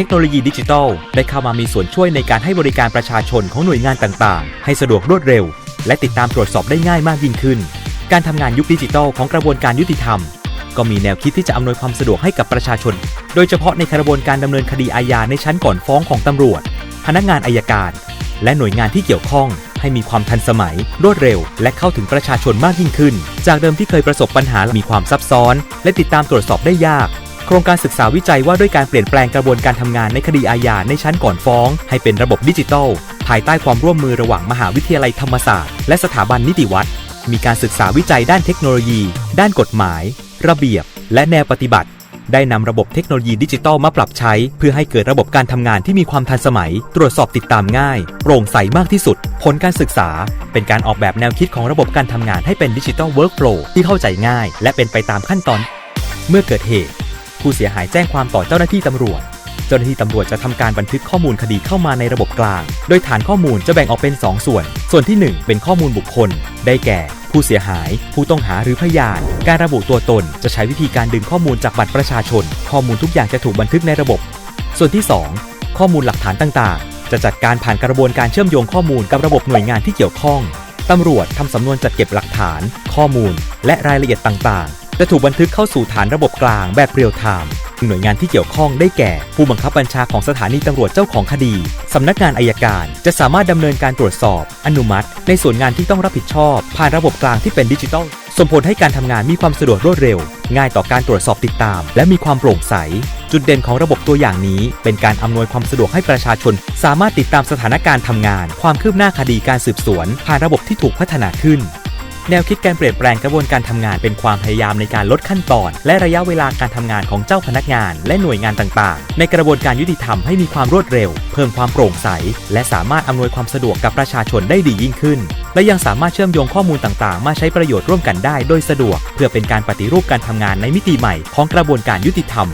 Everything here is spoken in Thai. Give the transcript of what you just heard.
เทคโนโลยีดิจิทัล ได้เข้ามามีส่วนช่วยในการให้บริการประชาชนของหน่วยงานต่างๆ ให้สะดวกรวดเร็ว และติดตามตรวจสอบได้ง่ายมากยิ่งขึ้น การทำงานยุคดิจิทัลของกระบวนการยุติธรรม ก็มีแนวคิดที่จะอำนวยความสะดวกให้กับประชาชน โดยเฉพาะในกระบวนการดำเนินคดีอาญาในชั้นก่อนฟ้องของตำรวจ พนักงานอายการ และหน่วยงานที่เกี่ยวข้องให้มีความทันสมัย รวดเร็ว และเข้าถึงประชาชนมากยิ่งขึ้น จากเดิมที่เคยประสบปัญหามีความซับซ้อน และติดตามตรวจสอบได้ยาก โครงการศึกษาวิจัยว่าด้วยการเปลี่ยนแปลงกระบวนการทำงานในคดีอาญาในชั้นก่อนฟ้อง ให้เป็นระบบดิจิทัล ภายใต้ความร่วมมือระหว่างมหาวิทยาลัยธรรมศาสตร์ และสถาบันนิติวัตรมีการศึกษาวิจัยด้านเทคโนโลยี ด้านกฎหมาย ระเบียบ และแนวปฏิบัติ ได้นำระบบเทคโนโลยีดิจิทัลมาปรับใช้ เพื่อให้เกิดระบบการทำงานที่มีความทันสมัย ตรวจสอบติดตามง่าย โปร่งใสมากที่สุด ผลการศึกษา เป็นการออกแบบแนวคิดของระบบการทำงานให้เป็นดิจิทัลเวิร์กโฟลที่เข้าใจง่าย และเป็นไปตามขั้นตอน เมื่อเกิดเหตุ ผู้เสียหายแจ้งความต่อเจ้าหน้าที่ตำรวจ เจ้าหน้าที่ตำรวจจะทำการบันทึกข้อมูลคดีเข้ามาในระบบกลาง โดยฐานข้อมูลจะแบ่งออกเป็น 2 ส่วน ส่วนที่ 1 เป็นข้อมูลบุคคล ได้แก่ ผู้เสียหาย ผู้ต้องหาหรือพยาน การระบุตัวตน จะใช้วิธีการดึงข้อมูลจากบัตรประชาชน ข้อมูลทุกอย่างจะถูกบันทึกในระบบ ส่วนที่ 2 ข้อมูลหลักฐานต่างๆ จะจัดการผ่านกระบวนการเชื่อมโยงข้อมูลกับระบบหน่วยงานที่เกี่ยวข้องตำรวจทำสำนวนจัดเก็บหลักฐาน ข้อมูล และรายละเอียดต่างๆ จะถูกบันทึกเข้าสู่ฐานระบบกลางแบบเรียลไทม์หน่วยงานที่เกี่ยวข้องได้แก่ ผู้บังคับบัญชาของสถานีตำรวจเจ้าของคดี สำนักงานอายการ จะสามารถดำเนินการตรวจสอบ อนุมัติ ในส่วนงานที่ต้องรับผิดชอบ ผ่านระบบกลางที่เป็นดิจิทัลส่งผลให้การทำงานมีความสะดวกรวดเร็ว ง่ายต่อการตรวจสอบติดตาม และมีความโปร่งใส จุดเด่นของระบบตัวอย่างนี้ เป็นการอำนวยความสะดวกให้ประชาชน สามารถติดตามสถานการณ์ทำงาน ความคืบหน้าคดีการสืบสวน ผ่านระบบที่ถูกพัฒนาขึ้น แนวคิดการเปลี่ยนแปลงกระบวนการทำงานเป็นความพยายามในการลดขั้นตอน และระยะเวลาการทำงานของเจ้าพนักงาน และหน่วยงานต่างๆ ในกระบวนการยุติธรรมให้มีความรวดเร็ว เพิ่มความโปร่งใส และสามารถอำนวยความสะดวกกับประชาชนได้ดียิ่งขึ้น และยังสามารถเชื่อมโยงข้อมูลต่างๆ มาใช้ประโยชน์ร่วมกันได้โดยสะดวก เพื่อเป็นการปฏิรูปการทำงานในมิติใหม่ของกระบวนการยุติธรรม